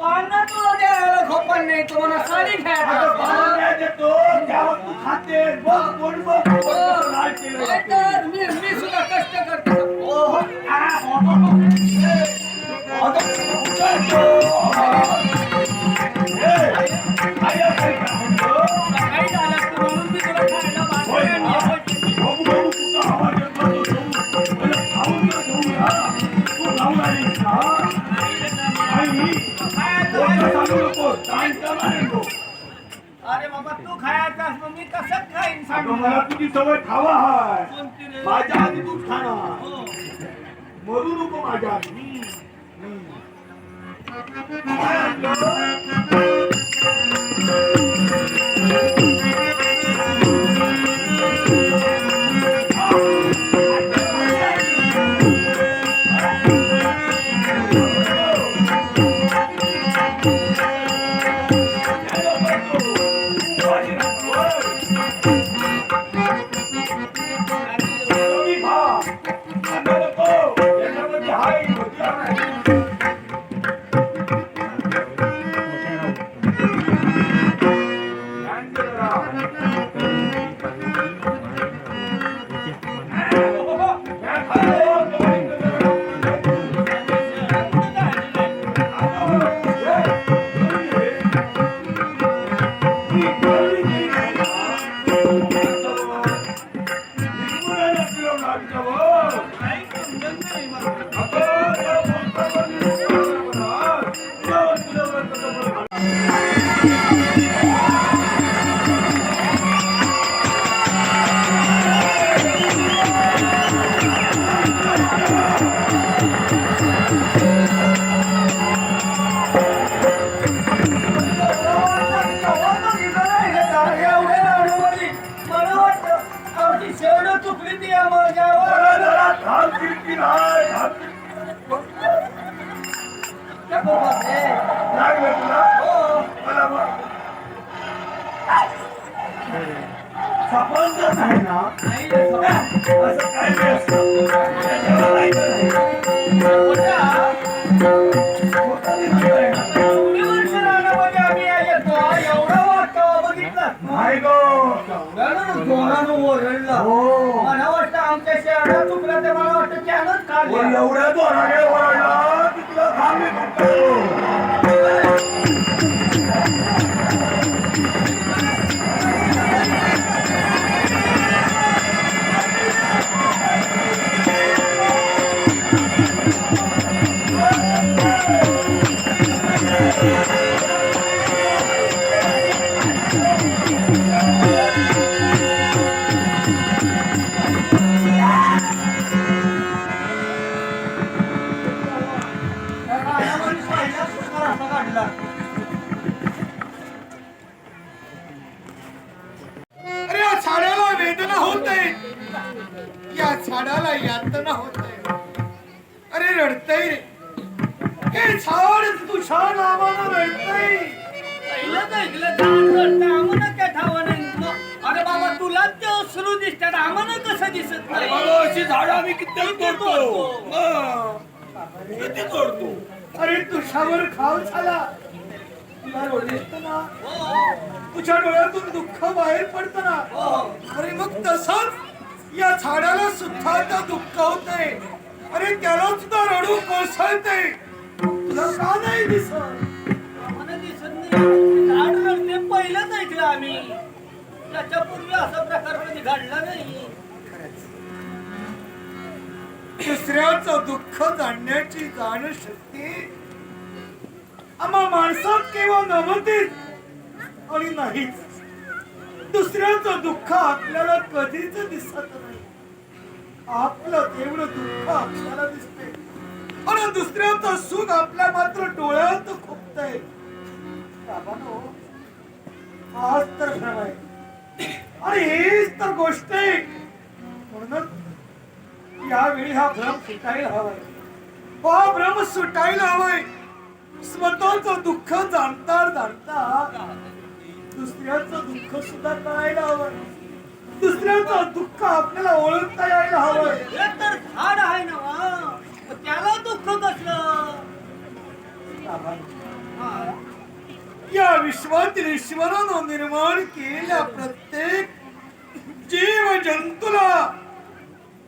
पाळणा तुला द्यायला खोपण नाही तुम्हाला साडी आता घ्यायला पाहुण्या देतो त्यावर तू खाते बघ पोट बघ पोट लाल केलं काय तर मी मी सुद्धा कष्ट करते ओहो, आ, ओहो. ए, आता अरे बाबा तू खायचास मग मी कसं खाईन सांग अगं, मला तुझी सवय खावा हाय कोणती रे? माझ्या आधी तूच खाणार हो. मरू नको माझ्या आधी काय आणलं? गं. जोरानं जोरानं ओरडला हो. मला वाटतं आमच्या शेवटा चुकला ते मला वाटतं त्यानंच काढलं एवढ्या जोराने ओरडला की तुला काढला झाडाला सुद्धा आता दुःख होतंय. अरे त्याला सुद्धा रडू कोसळतंय. तुला का नाही दिसत? आम्हाला दिसत नाही. रडते पहिलंच ऐकलं आम्ही. त्याच्यापूर्वी असा प्रकार कधी घडला नाही. दुसऱ्याचं दुःख जाणण्याची जाण शक्ती आम्हा माणसात केव्हा नमतीच आणि नाहीच. दुसऱ्याचं दुःख आपल्याला कधीच दिसत नाही. आपलं तेवढं दुःख आपल्याला दिसते. आणि दुसऱ्याचं सुख आपल्या मात्र डोळ्यात खुपतंय. बाबांनो, हाच तर भ्रम आहे. आणि हीच तर गोष्ट आहे. म्हणूनच यावेळी हा भ्रम सुटायला हवाय. हा भ्रम सुटायला हवाय. स्वतःच दुःख जाणता जाणता दुसऱ्याचं दुःख सुद्धा कळायला हवं. दुसऱ्याचं दुःख आपल्याला ओळखता यायला हवं हे तर झाड आहे ना वा. मग त्याला दुःख कसलं हा. या विश्वातील ईश्वरानं निर्माण केलेल्या प्रत्येक जीव जंतूला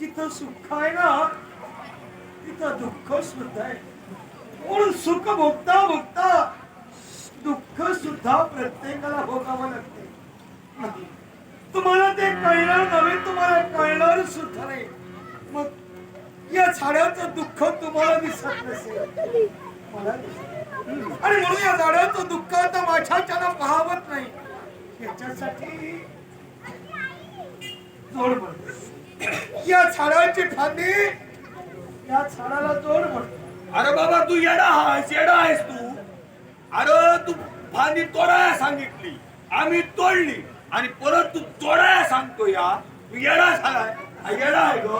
जिथं सुख आहे ना तिथं दुःख सुद्धा आहे म्हणून सुख भोगता भोगता दुःख सुद्धा प्रत्येकाला भोगावं लागते. तुम्हाला ते कळणार नव्हे तुम्हाला कळणार सुद्धा नाही. मग या झाडाचं दुःख तुम्हाला दिसत नसेल. मला आणि म्हणून या झाडाचं दुःख आता माझ्या पाहावत नाही. याच्यासाठी जोड म्हणतो या झाडाची फांदी या झाडाला जोड म्हणतो अरे बाबा तू येडा आहेस येडा आहेस तू. अरे तू फांदी तोडायला सांगितली. आम्ही तोडली. आणि परत तू तोडाया सांगतो या. तू येडा झालाय. हा येडा आहे ग.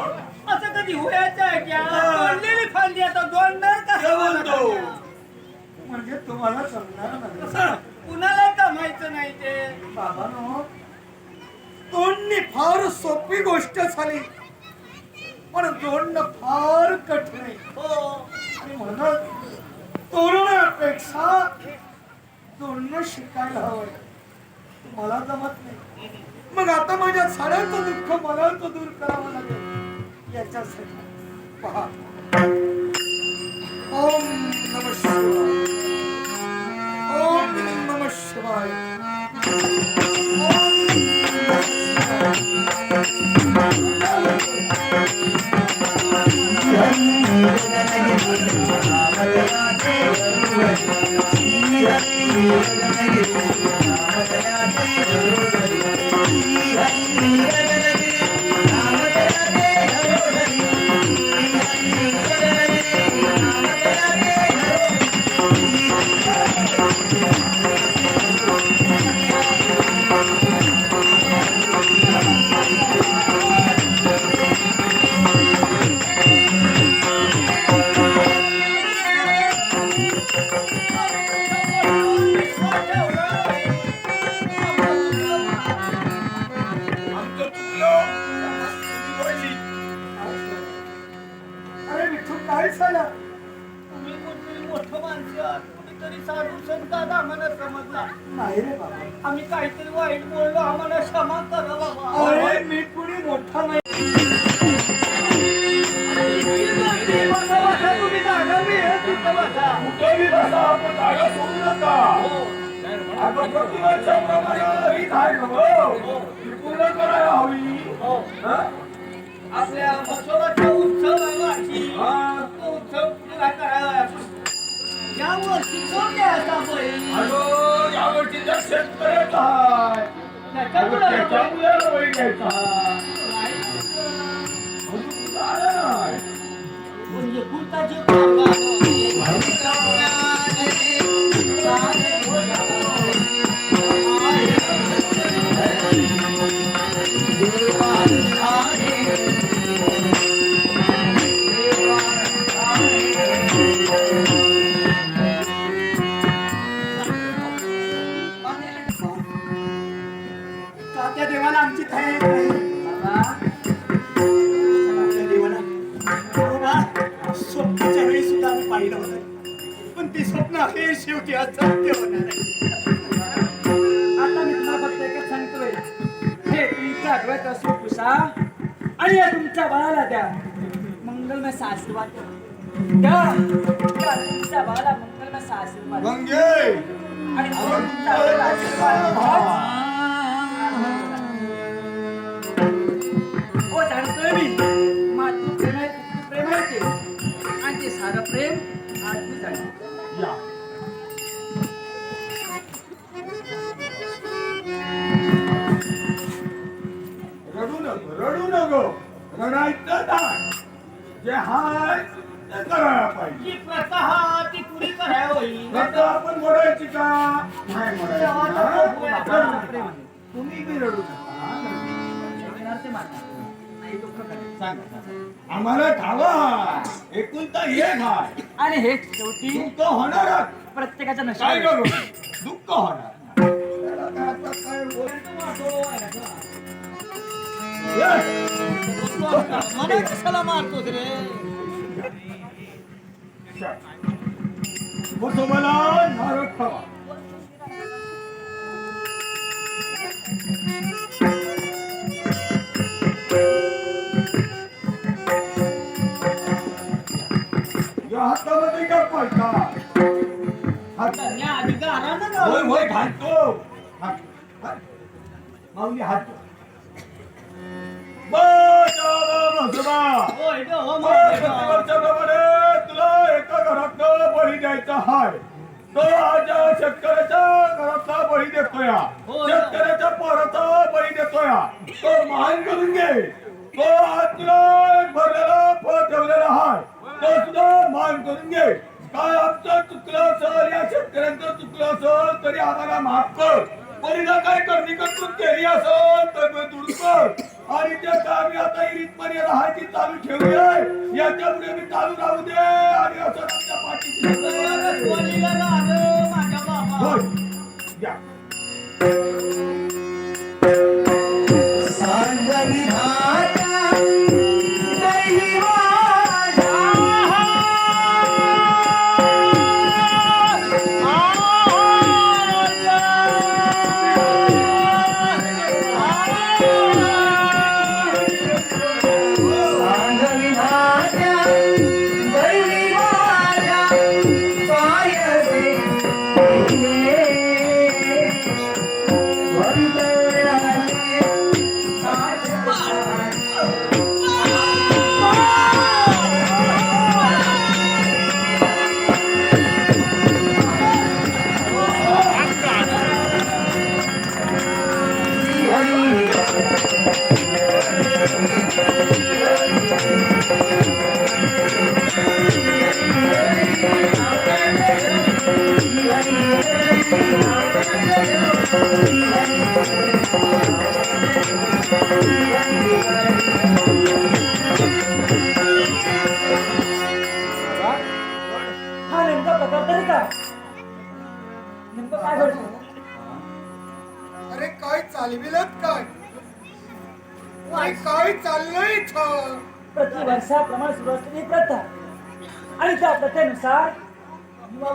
असं कधी व्हायचं आहे क्या. तोडलेली फांदी आता का ते बोलतो. म्हणजे तुम्हाला समजणार नाही. असं. कुणाला कमायचं नाही ते? बाबानो तोडणी फार सोपी गोष्ट झाली. पण जोडणं फार कठीण आहे. हो. आणि म्हणून तोडण्यापेक्षा जोडणं शिकायला हवं. मला जमत नाही. मग आता माझ्या झाडाचं दुःख मला तो दूर करावं लागेल. याच्यासाठी. पहा. ओम नम शिवाय. ओम नम शिवाय. ओम नमः गं. पूर्ण करायला हवी आपल्या बसवाचा उत्सव तो उत्सव करायला या वर्षी कोण द्यायचा तर शेतकऱ्याचा आहे. त्याच्यामुळे त्याच्यामुळे घ्यायचा. का त्या देवाला आमची तयारी देवाला. बाबा, स्वप्नाच्या वेळी सुद्धा आम्ही पाहिलं होतं. पण ते स्वप्न हे शेवटी असत्य होणार आहे. आता मी तुम्हाला फक्त एकच सांगतोय. हे तुमच्या आठवत असो पुसा आणि या तुमच्या बाळाला द्या. मंगलमय आशीर्वाद द्या. तुमच्या बाळाला मंगलमय आशीर्वाद गंगे आणि नको रडू नको. रडायचं नाही. जे हाय ते करायला पाहिजे. आपण मोडायची का? नाही मोडायची. प्रेम आहे. तुम्ही बी रडू नका. आम्हाला ठावा. एकुलता एक हाय आणि हे शेवटी दुःख होणारच प्रत्येकाच्या काय नशिबात. करू? दुःख होणार त्याला काय आता काय बोल- ये. मला कशाला मारतोस रे चल. म्हसोबाला खावा या हातामध्ये काय पडता हात होय होय घालतो हात हात. माऊली हात प्रतिवर्षाप्रमाणे तुला एका घरातलं बळी द्यायचा हाय. तो आज शेतकऱ्याच्या घरातला बळी देतोय. शेतकऱ्याच्या पोराचा बळी देतोय तो मान करून घे. तो आज तुला भरलेला फळ ठेवलेला हाय. तो सुद्धा मान करून घे. काय आमचं चुकलं असेल या शेतकऱ्यांचं चुकलं असेल तरी आम्हाला माफ कर. बळीला काय करणी कर्तृत्व केली असेल तर मी दूर कर. आणि ते आम्ही आता इरीतमध्ये राहायची चालू ठेवूया. याच्यापुढे मी चालू राहू दे. आणि असं आमच्या लागं माझ्या बाबा.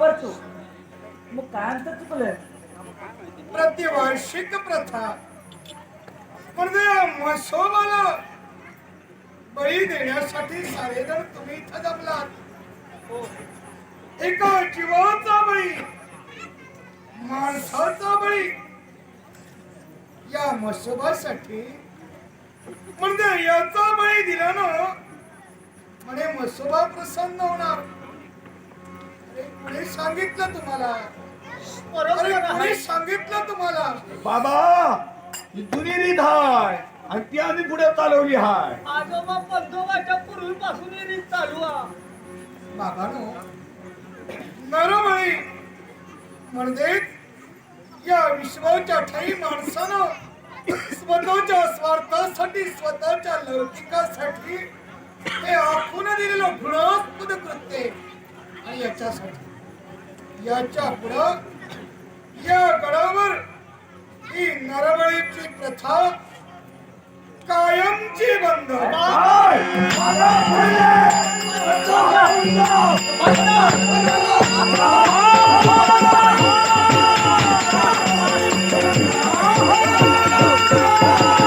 वावरतो मग काय अंतर चुकलं? प्रतिवार्षिक प्रथा. म्हणजे मसोबाला बळी देण्यासाठी सारेजण तुम्ही इथं जमलात. एका जीवाचा बळी माणसाचा बळी. या मसोबासाठी म्हणजे याचा बळी दिल्यानं म्हणे मसोबा प्रसन्न होणार. सांगितलं तुम्हाला. बरोबर आहे. सांगितलं तुम्हाला. बाबा ही आणि ती आम्ही पुढे चालवली हाय. आजोबा पंतोबाच्या पूर्वीपासून ही रीत चालू आहे. बाबानो नरबळी म्हणजे या विश्वाच्या ठाई माणसानं स्वतःच्या स्वार्थासाठी स्वतःच्या लौकिकासाठी हे आखून दिलेलं घृणास्पद कृत्य आणि याच्यासाठी. याच्या पुढं या गडावर ही नरवळीची प्रथा कायमची बंद Oh,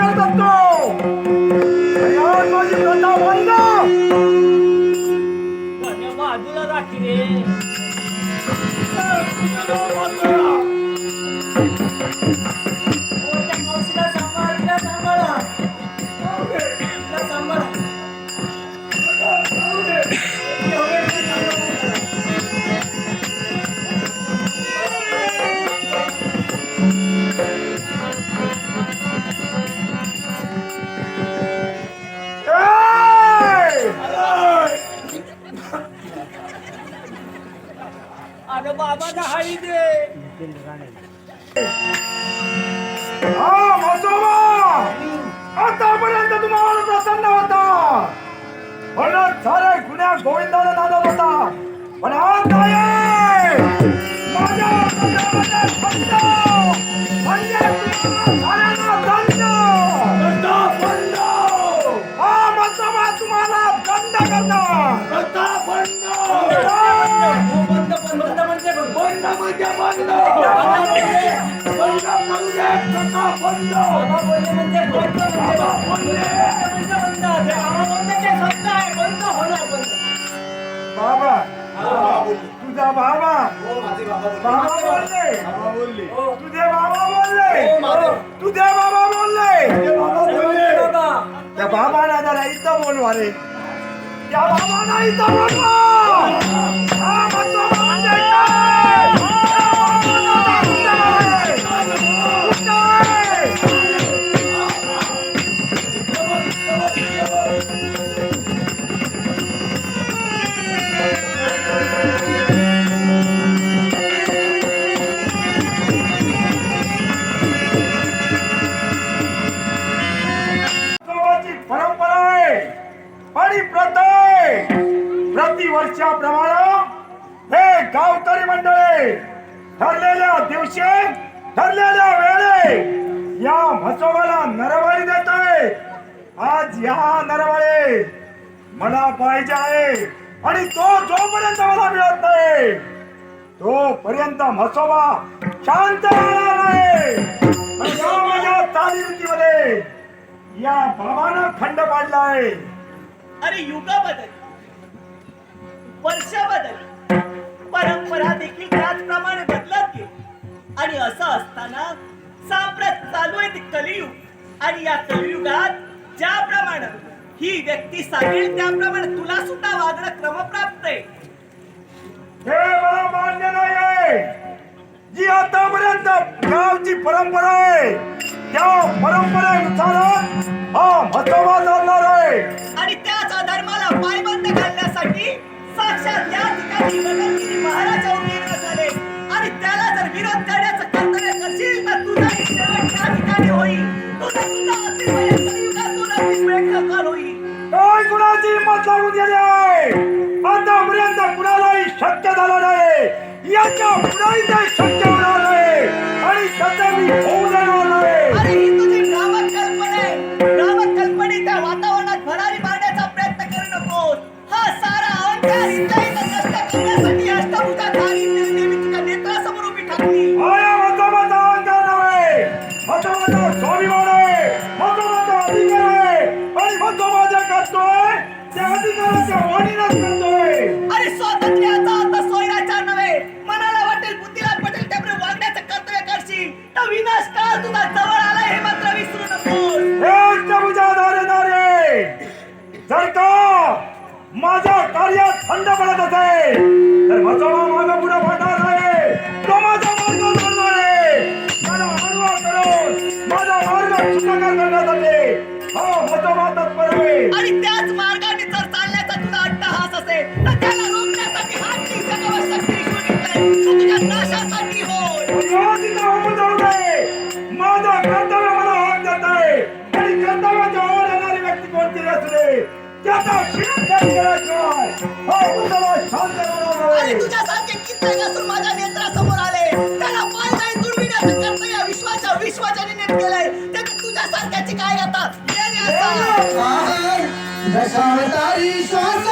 Galera da अरे बाबा हाळी दे. आतापर्यंत तुम्हाला प्रसन्न होता. पण सारे गुन्ह्या गोविंदाला दादा होता. पण आता माझ्या बंद बाबा बोलले म्हणजे बंद म्हणजे बंद बंद म्हणजे बाबा बोलले ते सत्य आहे बंद होणार बंद बाबा तुझा बाबा बाबा बोलले तुझे बाबा बोलले तुझे बाबा बोलले बाबा त्या बाबाला जरा इथं बोलवा रे त्या बाबाला इथं बोलवा प्रतिवर्षाप्रमाणे हे गावकरी मंडळे ठरलेल्या दिवशी ठरलेल्या वेळे या म्हसोबाला नरवळी देत आहे आज या नरवळे मला पाहिजे आहे. आणि तो जोपर्यंत मला मिळत नाही तोपर्यंत म्हसोबा शांत राहणार नाही या माझ्या चालीरीतीमध्ये या बाबानं खंड पाडलाय. अरे युगा बदल वर्ष बदल. परंपरा देखील त्याचप्रमाणे बदलत गेली. आणि असं असताना साम्राट चालू आहे ती कलियुग. आणि या कलियुगात ज्याप्रमाणे ही व्यक्ती सांगेल त्याप्रमाणे तुला सुद्धा वागणं क्रमप्राप्त आहे. हे मला मान्य नाही आहे जी आतापर्यंत गावची परंपरा आहे त्या परंपरेनुसारच हा चालणार आहे. आणि कुणाची हिंमत लागून गेली आहे. आतापर्यंत कुणालाही शक्य झालं नाही. याच्या पुढेही ते शक्य होणार नाही. आणि त्याचं मी बंद पडत असेल. तर बसवणं आणि. तुझ्यासारखे कित्येक असून माझ्या नेत्रासमोर आले. त्याला पाय नाही दुर्बिण्याचं कर्तव्य या विश्वाच्या विश्वाच्या नीट केलंय. त्याची तुझ्यासारख्याची काय आता? असा. श्वास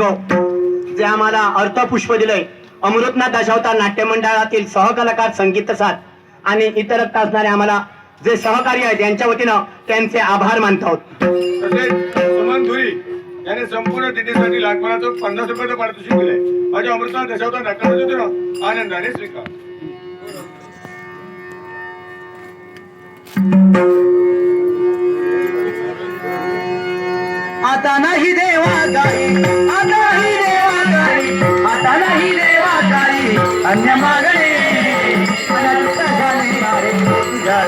नाट्यरसिक जे आम्हाला अर्थपुष्प दिलंय. अमृतनाथ दशावतार नाट्य मंडळातील सहकलाकार संगीत साथ आणि इतर असणारे आम्हाला जे सहकारी आहेत यांच्या वतीनं त्यांचे आभार मानत आहोत. सुमन धुरी याने संपूर्ण दिंडीसाठी लागणारा पन्नास रुपयाचं पारितोषिक दिलंय. माझ्या अमृता दशावतार नाट्यमंडळ आनंदाने स्वीकार. आता नाही देवा गाई आता नाही देवा गाई आता नाही देवा गाई अन्य मागणे मला तुझा झाले मारे तुझ्या